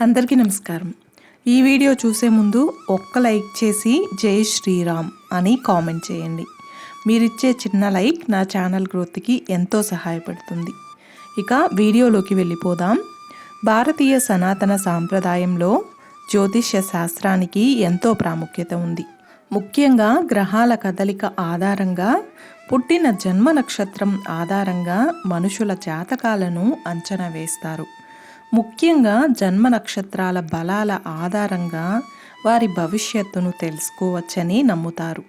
అందరికీ నమస్కారం. ఈ వీడియో చూసే ముందు ఒక్క లైక్ చేసి జై శ్రీరామ్ అని కామెంట్ చేయండి. మీరిచ్చే చిన్న లైక్ నా ఛానల్ గ్రోత్కి ఎంతో సహాయపడుతుంది. ఇక వీడియోలోకి వెళ్ళిపోదాం. భారతీయ సనాతన సాంప్రదాయంలో జ్యోతిష్య శాస్త్రానికి ఎంతో ప్రాముఖ్యత ఉంది. ముఖ్యంగా గ్రహాల కదలిక ఆధారంగా పుట్టిన జన్మ నక్షత్రం ఆధారంగా మనుషుల జాతకాలను అంచనా వేస్తారు. ముఖ్యంగా జన్మ నక్షత్రాల బలాల ఆధారంగా వారి భవిష్యత్తును తెలుసుకోవచ్చని నమ్ముతారు.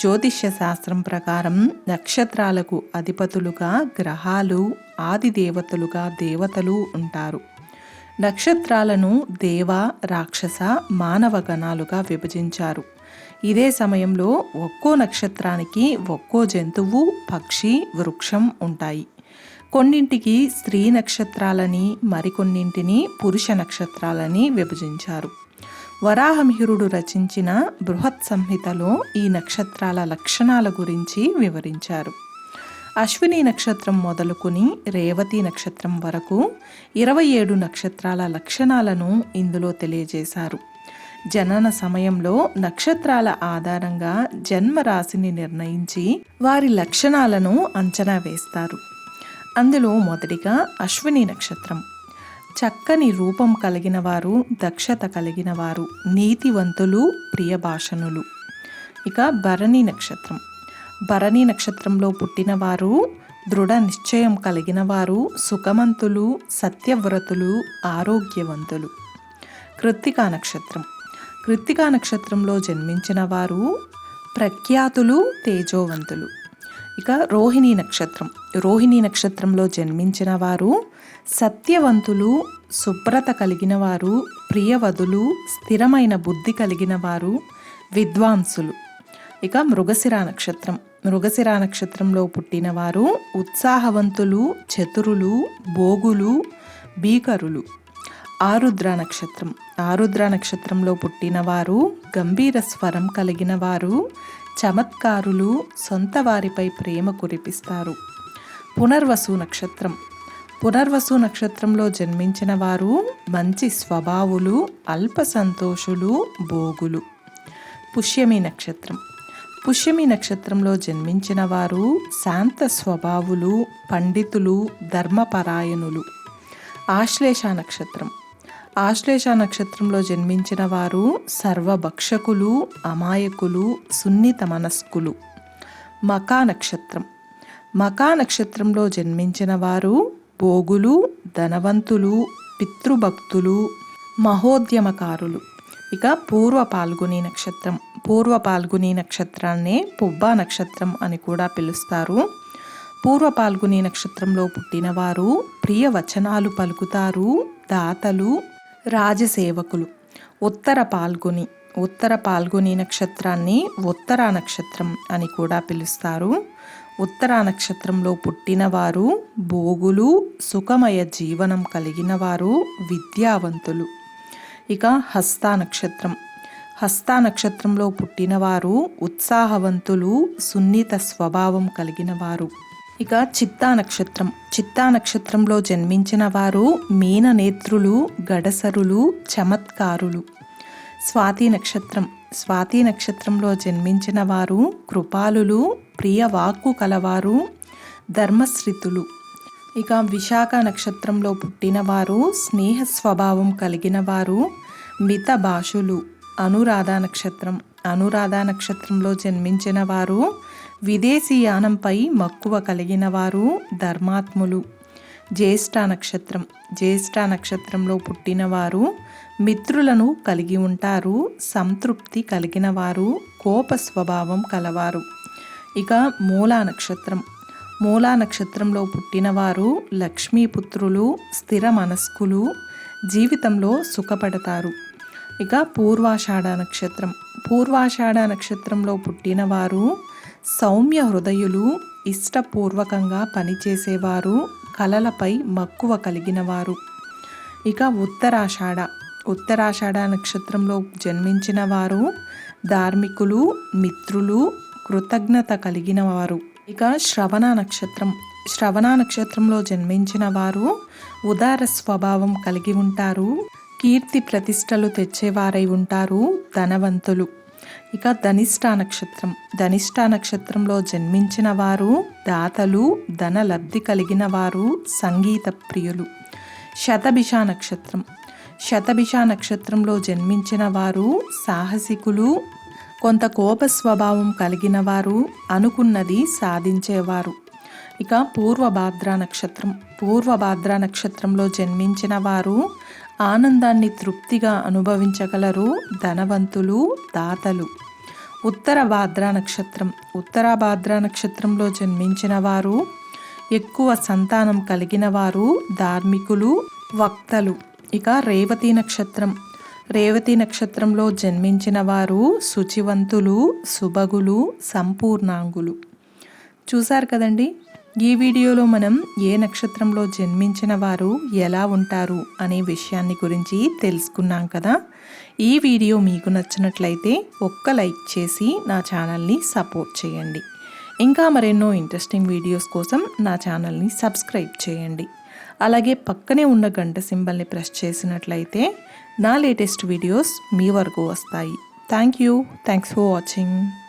జ్యోతిష్య శాస్త్రం ప్రకారం నక్షత్రాలకు అధిపతులుగా గ్రహాలు ఆది దేవతలుగా దేవతలు ఉంటారు. నక్షత్రాలను దేవ రాక్షస మానవ గణాలుగా విభజించారు. ఇదే సమయంలో ఒక్కో నక్షత్రానికి ఒక్కో జంతువు పక్షి వృక్షం ఉంటాయి. కొన్నింటికి స్త్రీ నక్షత్రాలని మరికొన్నింటిని పురుష నక్షత్రాలని విభజించారు. వరాహమిహిరుడు రచించిన బృహత్ సంహితలో ఈ నక్షత్రాల లక్షణాల గురించి వివరించారు. అశ్విని నక్షత్రం మొదలుకొని రేవతి నక్షత్రం వరకు ఇరవై ఏడు నక్షత్రాల లక్షణాలను ఇందులో తెలియజేశారు. జనన సమయంలో నక్షత్రాల ఆధారంగా జన్మ రాశిని నిర్ణయించి వారి లక్షణాలను అంచనా వేస్తారు. అందులో మొదటిగా అశ్విని నక్షత్రం. చక్కని రూపం కలిగిన వారు దక్షత కలిగిన వారు నీతివంతులు ప్రియభాషణులు. ఇక భరణి నక్షత్రం. భరణి నక్షత్రంలో పుట్టినవారు దృఢ నిశ్చయం కలిగిన వారు సుఖమంతులు సత్యవ్రతులు ఆరోగ్యవంతులు. కృత్తికా నక్షత్రం. కృత్తికా నక్షత్రంలో జన్మించిన వారు ప్రఖ్యాతులు తేజోవంతులు. ఇక రోహిణి నక్షత్రం. రోహిణి నక్షత్రంలో జన్మించిన వారు సత్యవంతులు శుభ్రత కలిగిన వారు ప్రియవధులు స్థిరమైన బుద్ధి కలిగిన వారు విద్వాంసులు. ఇక మృగశిర నక్షత్రం. మృగశిర నక్షత్రంలో పుట్టినవారు ఉత్సాహవంతులు చతురులు భోగులు భీకరులు. ఆరుద్ర నక్షత్రం. ఆరుద్ర నక్షత్రంలో పుట్టినవారు గంభీర స్వరం కలిగిన వారు చమత్కారులు సొంత వారిపై ప్రేమ కురిపిస్తారు. పునర్వసు నక్షత్రం. పునర్వసు నక్షత్రంలో జన్మించిన వారు మంచి స్వభావులు అల్ప సంతోషులు భోగులు. పుష్యమి నక్షత్రం. పుష్యమి నక్షత్రంలో జన్మించిన వారు శాంత స్వభావులు పండితులు ధర్మపరాయణులు. ఆశ్లేష నక్షత్రం. ఆశ్లేష నక్షత్రంలో జన్మించిన వారు సర్వభక్షకులు అమాయకులు సున్నిత మనస్కులు. మకా నక్షత్రం. మకా నక్షత్రంలో జన్మించిన వారు భోగులు ధనవంతులు పితృభక్తులు మహోద్యమకారులు. ఇక పూర్వ పాల్గొని నక్షత్రం. పూర్వ పాల్గొని నక్షత్రాన్నే పుబ్బా నక్షత్రం అని కూడా పిలుస్తారు. పూర్వ పాల్గొని నక్షత్రంలో పుట్టినవారు ప్రియ వచనాలు పలుకుతారు దాతలు రాజసేవకులు. ఉత్తర పాల్గొని ఉత్తర పాల్గొని నక్షత్రాన్ని ఉత్తర నక్షత్రం అని కూడా పిలుస్తారు. ఉత్తర నక్షత్రంలో పుట్టినవారు భోగులు సుఖమయ జీవనం కలిగిన వారు విద్యావంతులు. ఇక హస్త నక్షత్రం. హస్త నక్షత్రంలో పుట్టినవారు ఉత్సాహవంతులు సున్నిత స్వభావం కలిగిన వారు ఇక చిత్తా నక్షత్రం. చిత్తా నక్షత్రంలో జన్మించిన వారు మీననేత్రులు గడసరులు చమత్కారులు. స్వాతి నక్షత్రం. స్వాతి నక్షత్రంలో జన్మించిన వారు కృపాలులు ప్రియ వాక్కు కలవారు ధర్మశ్రితులు. ఇక విశాఖ నక్షత్రంలో పుట్టినవారు స్నేహ స్వభావం కలిగిన వారు మిత భాషులు. అనురాధ నక్షత్రం. అనురాధ నక్షత్రంలో జన్మించిన వారు విదేశీయానంపై మక్కువ కలిగిన వారు ధర్మాత్ములు. జ్యేష్ఠ నక్షత్రం. జ్యేష్ఠ నక్షత్రంలో పుట్టినవారు మిత్రులను కలిగి ఉంటారు సంతృప్తి కలిగిన వారు కోప స్వభావం కలవారు. ఇక మూలా నక్షత్రం. మూలా నక్షత్రంలో పుట్టినవారు లక్ష్మీపుత్రులు స్థిర మనస్కులు జీవితంలో సుఖపడతారు. ఇక పూర్వాషాఢ నక్షత్రం. పూర్వాషాఢ నక్షత్రంలో పుట్టినవారు సౌమ్య హృదయులు ఇష్టపూర్వకంగా పనిచేసేవారు కలలపై మక్కువ కలిగినవారు. ఇక ఉత్తరాషాఢ. ఉత్తరాషాఢ నక్షత్రంలో జన్మించిన వారు ధార్మికులు మిత్రులు కృతజ్ఞత కలిగిన వారు ఇక శ్రవణ నక్షత్రం. శ్రవణ నక్షత్రంలో జన్మించిన వారు ఉదార స్వభావం కలిగి ఉంటారు కీర్తి ప్రతిష్టలు తెచ్చేవారై ఉంటారు ధనవంతులు. ఇక ధనిష్టా నక్షత్రం. ధనిష్టా నక్షత్రంలో జన్మించిన వారు దాతలు ధన లబ్ధి కలిగిన వారు సంగీత ప్రియులు. శతభిష నక్షత్రం. శతభిష నక్షత్రంలో జన్మించిన వారు సాహసికులు కొంత కోప స్వభావం కలిగిన వారు అనుకున్నది సాధించేవారు. ఇక పూర్వభాద్ర నక్షత్రం. పూర్వభాద్ర నక్షత్రంలో జన్మించిన వారు ఆనందాన్ని తృప్తిగా అనుభవించగలరు ధనవంతులు దాతలు. ఉత్తర భాద్ర నక్షత్రం. ఉత్తర భాద్ర నక్షత్రంలో జన్మించిన వారు ఎక్కువ సంతానం కలిగిన వారు ధార్మికులు వక్తలు. ఇక రేవతి నక్షత్రం. రేవతి నక్షత్రంలో జన్మించిన వారు శుచివంతులు సుభగులు సంపూర్ణాంగులు. చూశారు కదండి? ఈ వీడియోలో మనం ఏ నక్షత్రంలో జన్మించిన వారు ఎలా ఉంటారు అనే విషయాన్ని గురించి తెలుసుకున్నాం కదా. ఈ వీడియో మీకు నచ్చినట్లయితే ఒక్క లైక్ చేసి నా ఛానల్ని సపోర్ట్ చేయండి. ఇంకా మరెన్నో ఇంట్రెస్టింగ్ వీడియోస్ కోసం నా ఛానల్ని సబ్స్క్రైబ్ చేయండి. అలాగే పక్కనే ఉన్న గంట సింబల్ని ప్రెస్ చేసినట్లయితే నా లేటెస్ట్ వీడియోస్ మీ వరకు వస్తాయి. Thank you. Thanks for watching.